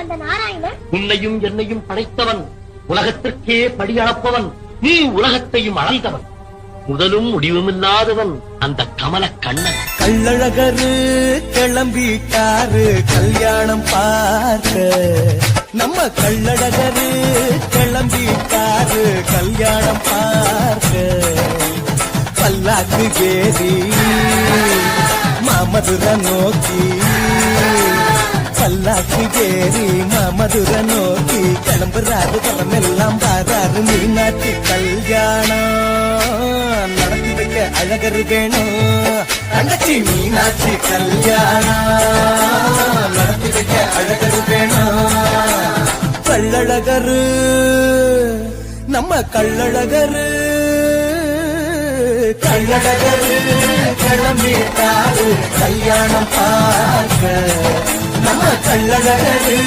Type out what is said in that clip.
அந்த நாராயணன் உன்னையும் என்னையும் படைத்தவன் உலகத்திற்கே படியளப்பவன் நீ உலகத்தையும் அளந்தவன் முதலும் முடிவுமில்லாதவன் அந்த கமல கண்ணன். கள்ளழகரு கிளம்பிட்டாரு கல்யாணம் பார்க்க. நம்ம கள்ளழகரு கிளம்பிட்டாரு கல்யாணம் பார்க்க. பல்லாக்கு ஏறி மாமதுர நோக்கி பல்லாக்கு ஏறி மாமதுர நோக்கி கிளம்புறாரு படமெல்லாம் பாராரு. மீனாட்சி கல்யாணம் நடத்தி வைக்க அழகர் வேணும். தங்கச்சி மீனாட்சி கல்யாணம் நடத்தி வைக்க அழகர் வேணும். கள்ளழகரு நம்ம கள்ளழகரு. கள்ளழகரு கிளம்பிட்டாரு கல்யாணம் பார்க்க நம்ம கள்ளழகரு